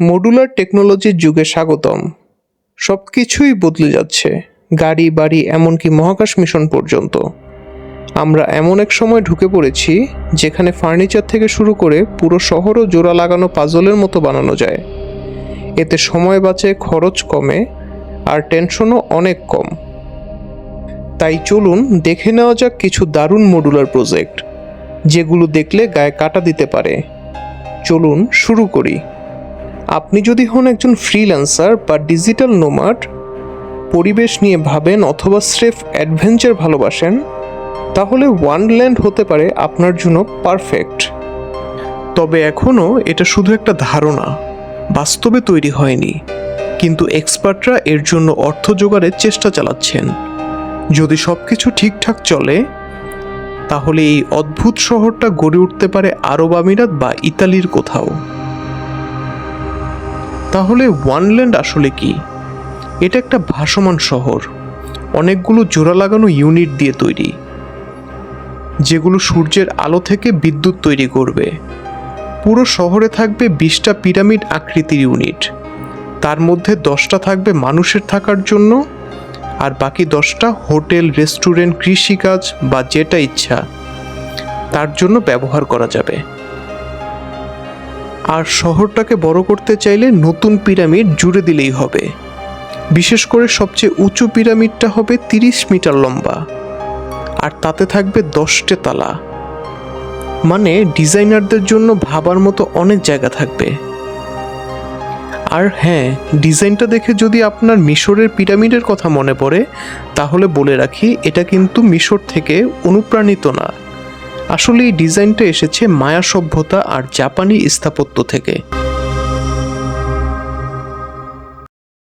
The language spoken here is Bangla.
মডুলার টেকনোলজির যুগে স্বাগতম। সব কিছুই বদলে যাচ্ছে, গাড়ি, বাড়ি, এমনকি মহাকাশ মিশন পর্যন্ত। আমরা এমন এক সময় ঢুকে পড়েছি, যেখানে ফার্নিচার থেকে শুরু করে পুরো শহরও জোড়া লাগানো পাজলের মতো বানানো যায়। এতে সময় বাঁচে, খরচ কমে, আর টেনশনও অনেক কম। তাই চলুন দেখে নেওয়া যাক কিছু দারুণ মডুলার প্রজেক্ট যেগুলো দেখলে গায়ে কাটা দিতে পারে। চলুন শুরু করি। আপনি যদি হন একজন ফ্রিল্যান্সার বা ডিজিটাল নোমাড পরিবেশ নিয়ে ভাবেন অথবা স্রেফ অ্যাডভেঞ্চার ভালোবাসেন, তাহলে ওয়ানল্যান্ড হতে পারে আপনার জন্য পারফেক্ট তবে এখনও এটা শুধু একটা ধারণা, বাস্তবে তৈরি হয়নি, কিন্তু এক্সপার্টরা এর জন্য অর্থ জোগাড়ের চেষ্টা চালাচ্ছেন। যদি সব কিছু ঠিকঠাক চলে, তাহলে এই অদ্ভুত শহরটা গড়ে উঠতে পারে আরব আমিরাত বা ইতালির কোথাও। তাহলে ওয়ানল্যান্ড আসলে কি? এটা একটা ভাসমান শহর। অনেকগুলো জোড়া লাগানো ইউনিট দিয়ে তৈরি, যেগুলো সূর্যের আলো থেকে বিদ্যুৎ তৈরি করবে। পুরো শহরে থাকবে বিশটা পিরামিড আকৃতির ইউনিট। তার মধ্যে দশটা থাকবে মানুষের থাকার জন্য, আর বাকি দশটা হোটেল, রেস্টুরেন্ট, কৃষিকাজ বা যেটা ইচ্ছা, তার জন্য ব্যবহার করা যাবে। আর শহরটাকে বড় করতে চাইলে নতুন পিরামিড জুড়ে দিলেই হবে। বিশেষ করে সবচেয়ে উঁচু পিরামিডটা হবে তিরিশ মিটার লম্বা, আর তাতে থাকবে দশটে তালা। মানে ডিজাইনারদের জন্য ভাবার মতো অনেক জায়গা থাকবে। আর হ্যাঁ ডিজাইনটা দেখে যদি আপনার মিশরের পিরামিডের কথা মনে পড়ে, তাহলে বলে রাখি এটা কিন্তু মিশর থেকে অনুপ্রাণিত না। আসলে এই ডিজাইনটা এসেছে মায়া সভ্যতা আর জাপানি স্থাপত্য থেকে।